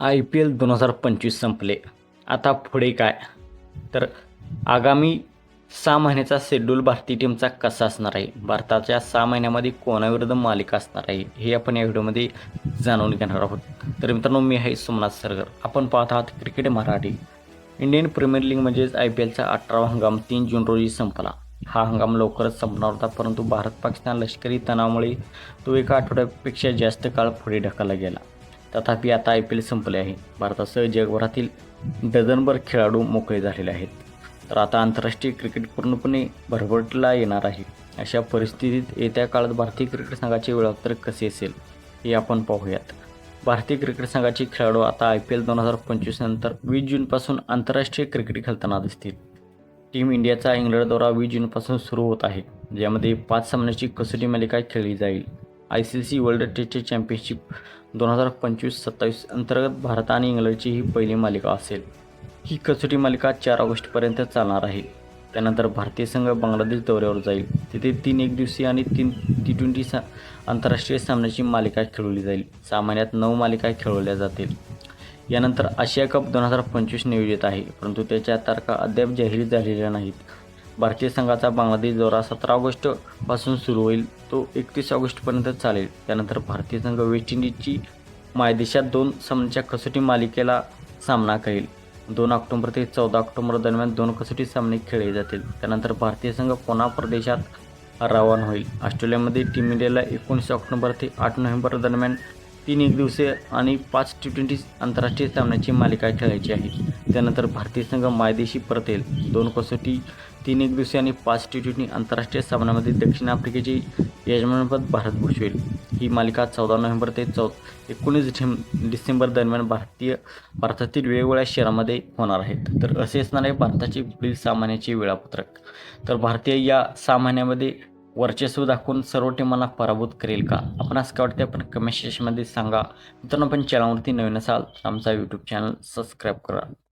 I P L दोन हजार पंचवीस संपले. आता पुढे काय? तर आगामी सहा महिन्याचा शेड्यूल भारतीय टीमचा कसा असणार आहे? भारताच्या सहा महिन्यामध्ये कोणाविरुद्ध मालिका असणार आहे? हे आपण या व्हिडिओमध्ये जाणून घेणार आहोत. तर मित्रांनो मी आहे सोमनाथ सरगर. आपण पाहत आहात cricket Marathi. Indian premier league म्हणजेच आय पी एलचा अठरावा हंगाम तीन जून रोजी संपला. हा हंगाम लवकरच संपणार होता परंतु भारत पाकिस्तान लष्करी तणावामुळे तो एका आठवड्यापेक्षा जास्त काळ पुढे ढकलला गेला. तथापि आता आय पी एल संपले आहे. भारतासह जगभरातील डझनभर खेळाडू मोकळे झालेले आहेत. तर आता आंतरराष्ट्रीय क्रिकेट पूर्णपणे भरभटला येणार आहे. अशा परिस्थितीत येत्या काळात भारतीय क्रिकेट संघाचे वेळापत्रक कसे असेल हे आपण पाहूयात. भारतीय क्रिकेट संघाचे खेळाडू आता आय पी एल दोन हजार पंचवीस नंतर वीस जूनपासून आंतरराष्ट्रीय क्रिकेट खेळताना दिसतील. टीम इंडियाचा इंग्लंड दौरा वीस जूनपासून सुरू होत आहे ज्यामध्ये पाच सामन्याची कसोटी मालिका खेळली जाईल. I C C world test championship दोन हजार पंचवीस सत्तावीस अंतर्गत भारत आणि इंग्लंडची ही पहिली मालिका असेल. ही कसोटी मालिका चार ऑगस्टपर्यंत चालणार आहे. त्यानंतर भारतीय संघ बांगलादेश दौऱ्यावर जाईल. तिथे तीन एकदिवसीय आणि तीन टी ट्वेंटी सा आंतरराष्ट्रीय सामन्याची मालिका खेळवली जाईल. सामान्यात नऊ मालिका खेळवल्या जातील. यानंतर आशिया कप दोन हजार पंचवीस नियोजित आहे. परंतु त्याच्या तारखा अद्याप जाहीर झालेल्या नाहीत. भारतीय संघाचा बांगलादेश दौरा सतरा ऑगस्टपासून सुरू होईल. तो एकतीस ऑगस्टपर्यंत चालेल. त्यानंतर भारतीय संघ वेस्ट इंडिजची मायदेशात दोन सामन्यांच्या कसोटी मालिकेला सामना करेल. दोन ऑक्टोबर ते चौदा ऑक्टोबर दरम्यान दोन कसोटी सामने खेळले जातील. त्यानंतर भारतीय संघ पुन्हा प्रदेशात रवाना होईल? ऑस्ट्रेलियामध्ये टीम इंडियाला एकोणीस ऑक्टोबर ते आठ नोव्हेंबर दरम्यान तीन एक दिवसीय आणि पाच टी ट्वेंटी आंतरराष्ट्रीय सामन्याची मालिका खेळायची आहे. त्यानंतर भारतीय संघ मायदेशी परतेल दोन कसोटी तीन एक दिवसीय आणि पाच टी ट्वेंटी आंतरराष्ट्रीय सामन्यामध्ये दक्षिण आफ्रिकेचे यजमानपद भारत भूषवेल. ही मालिका चौदा नोव्हेंबर ते चौ एकोणीस डिसेंबर दरम्यान भारतीय भारतातील वेगवेगळ्या शहरामध्ये होणार आहेत. तर असे असणार आहे भारताचे पुढील सामन्याचे वेळापत्रक. तर भारतीय या सामन्यामध्ये वर्चस्व दाखवून सर्व टीमांना पराभूत करेल का? आपण असं काय वाटते आपण कमेंट सेशनमध्ये सांगा. मित्रांनो आपण चॅनलवरती नवीन असाल तर आमचा यूट्यूब चॅनल सबस्क्राईब करा.